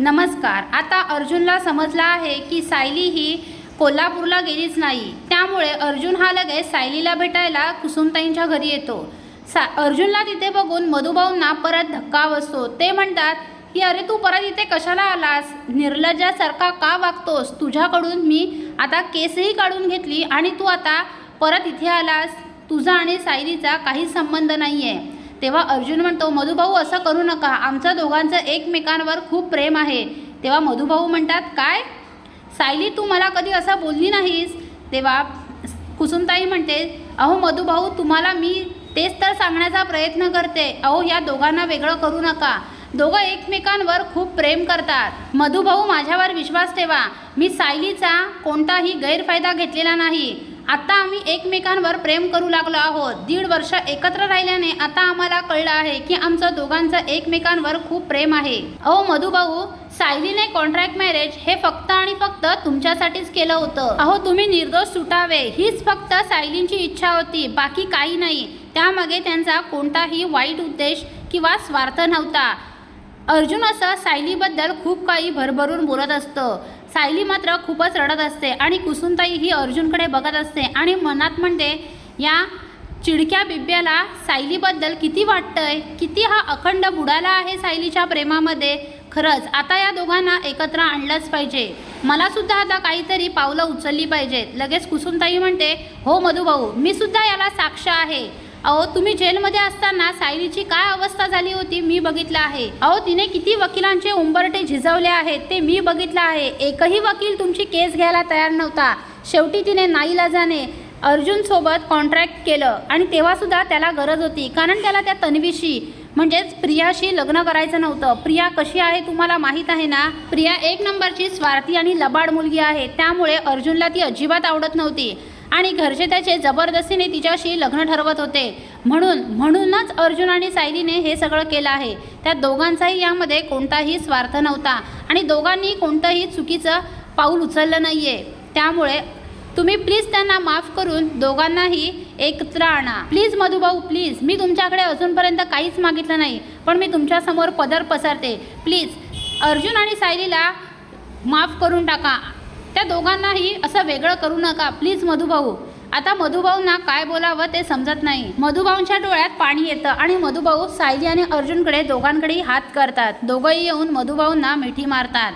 नमस्कार. आता अर्जुनला समजला आहे की सायली ही कोल्हापूरला गेलीच नाही. त्यामुळे अर्जुन हा लगेच सायलीला भेटायला कुसुमताईंच्या घरी येतो. सा अर्जुनला तिथे बघून मधुभाऊंना परत धक्का बसतो. ते म्हणतात की अरे तू परत इथे कशाला आलास? निर्लज्जासारखा का वागतोस? तुझ्याकडून मी आता केसही काढून घेतली आणि तू आता परत इथे आलास. तुझा आणि सायलीचा काही संबंध नाही आहे तेव्हा अर्जुन म्हणतो मधुभाऊ असं करू नका. आमचं दोघांचं एकमेकांवर खूप प्रेम आहे. तेव्हा मधुभाऊ म्हणतात काय? सायली तू मला कधी असं बोलली नाहीस? तेव्हा कुसुमताई म्हणते अहो मधुभाऊ तुम्हाला मी तेच तर सांगण्याचा प्रयत्न करते. अहो या दोघांना वेगळं करू नका. दोघं एकमेकांवर खूप प्रेम करतात. मधुभाऊ माझ्यावर विश्वास ठेवा. मी सायलीचा कोणताही गैरफायदा घेतलेला नाही. आता आम्ही एकमेकांवर प्रेम करू लागलो आहोत. दीड वर्ष एकत्र राहिल्याने आता आम्हाला कळलं आहे की आमचं दोघांचं एकमेकांवर खूप प्रेम आहे. अहो मधुभाऊ सायलीने कॉन्ट्रॅक्ट मॅरेज हे फक्त आणि फक्त तुमच्यासाठीच केलं होतं. अहो तुम्ही निर्दोष सुटावे हीच फक्त सायलींची इच्छा होती बाकी काही नाही. त्यामागे त्यांचा कोणताही वाईट उद्देश किंवा स्वार्थ नव्हता. अर्जुन असं सायलीबद्दल खूप काही भरभरून बोलत असतं. सायली मात्र खूपच रडत असते आणि कुसुमताई ही अर्जुनकडे बघत असते आणि मनात म्हणते या चिडक्या बिब्याला सायलीबद्दल किती वाटतंय? किती हा अखंड बुडाला आहे सायलीच्या प्रेमामध्ये? खरंच आता या दोघांना एकत्र आणलंच पाहिजे. मला सुद्धा आता काहीतरी पावलं उचलली पाहिजेत. लगेच कुसुमताई म्हणते हो मधुभाऊ मी सुद्धा याला साक्ष आहे. अहो तुम्ही जेलमध्ये असताना सायलीची काय अवस्था झाली होती मी बघितलं आहे. अहो तिने किती वकिलांचे उंबरटे झिजवले आहेत ते मी बघितलं आहे. एकही वकील तुमची केस घ्यायला तयार नव्हता. शेवटी तिने नाईलाजाने अर्जुनसोबत कॉन्ट्रॅक्ट केलं आणि तेव्हासुद्धा त्याला गरज होती. कारण त्याला त्या तन्वीशी म्हणजेच प्रियाशी लग्न करायचं नव्हतं. प्रिया कशी आहे तुम्हाला माहीत आहे ना? प्रिया एक नंबरची स्वार्थी आणि लबाड मुलगी आहे. त्यामुळे अर्जुनला ती अजिबात आवडत नव्हती. आणि घरचे त्याचे जबरदस्तीने तिच्याशी लग्न ठरवत होते. म्हणून म्हणूनच अर्जुन आणि सायलीने हे सगळं केलं आहे. त्या दोघांचाही यामध्ये कोणताही स्वार्थ नव्हता आणि दोघांनी कोणतंही चुकीचं पाऊल उचललं नाही आहे त्यामुळे तुम्ही प्लीज त्यांना माफ करून दोघांनाही एकत्र आणा. प्लीज मधुभाऊ प्लीज मी तुमच्याकडे अजूनपर्यंत काहीच मागितलं नाही पण मी तुमच्यासमोर पदर पसरते. प्लीज अर्जुन आणि सायलीला माफ करून टाका. त्या दोघांनाही असं वेगळं करू नका. प्लीज मधुभाऊ. आता मधुभाऊंना काय बोलावं ते समजत नाही. मधुभाऊंच्या डोळ्यात पाणी येतं आणि मधुभाऊ सायली आणि अर्जुनकडे दोघांकडेही हात करतात. दोघंही येऊन मधुभाऊंना मिठी मारतात.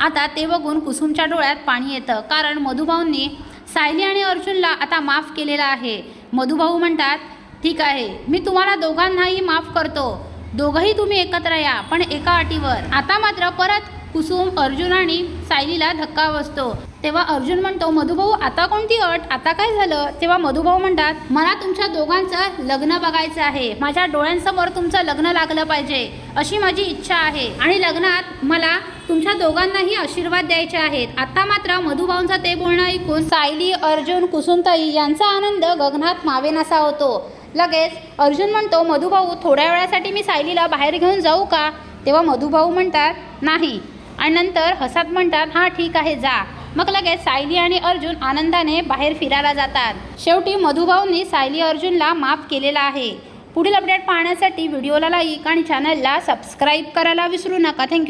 आता ते बघून कुसुमच्या डोळ्यात पाणी येतं. कारण मधुभाऊंनी सायली आणि अर्जुनला आता माफ केलेला आहे. मधुभाऊ म्हणतात ठीक आहे. मी तुम्हाला दोघांनाही माफ करतो. दोघंही तुम्ही एकत्र या पण एका अटीवर. आता मात्र परत कुसुम अर्जुन आणि सायलीला धक्का बसतो. तेव्हा अर्जुन म्हणतो मधुभाऊ आता कोणती अट? आता काय झालं? तेव्हा मधुभाऊ म्हणतात मला तुमच्या दोघांचं लग्न बघायचं आहे. माझ्या डोळ्यांसमोर तुमचं लग्न लागलं पाहिजे अशी माझी इच्छा आहे. आणि लग्नात मला तुमच्या दोघांनाही आशीर्वाद द्यायचे आहेत. आता मात्र मधुभाऊंचं ते बोलणं ऐकून सायली अर्जुन कुसुमताई यांचा आनंद गगनात मावेनासा होतो. लगेच अर्जुन म्हणतो मधुभाऊ थोड्या वेळासाठी मी सायलीला बाहेर घेऊन जाऊ का? तेव्हा मधुभाऊ म्हणतात नाही आणि नंतर हसत म्हणतात हां ठीक आहे जा. मग लगेच सायली आणि अर्जुन आनंदाने बाहेर फिरायला जातात. शेवटी मधुभाऊंनी सायली अर्जुनला माफ केलेला आहे. पुढील अपडेट पाहण्यासाठी व्हिडिओला लाईक आणि चॅनलला सबस्क्राईब करायला विसरू नका. थँक्यू.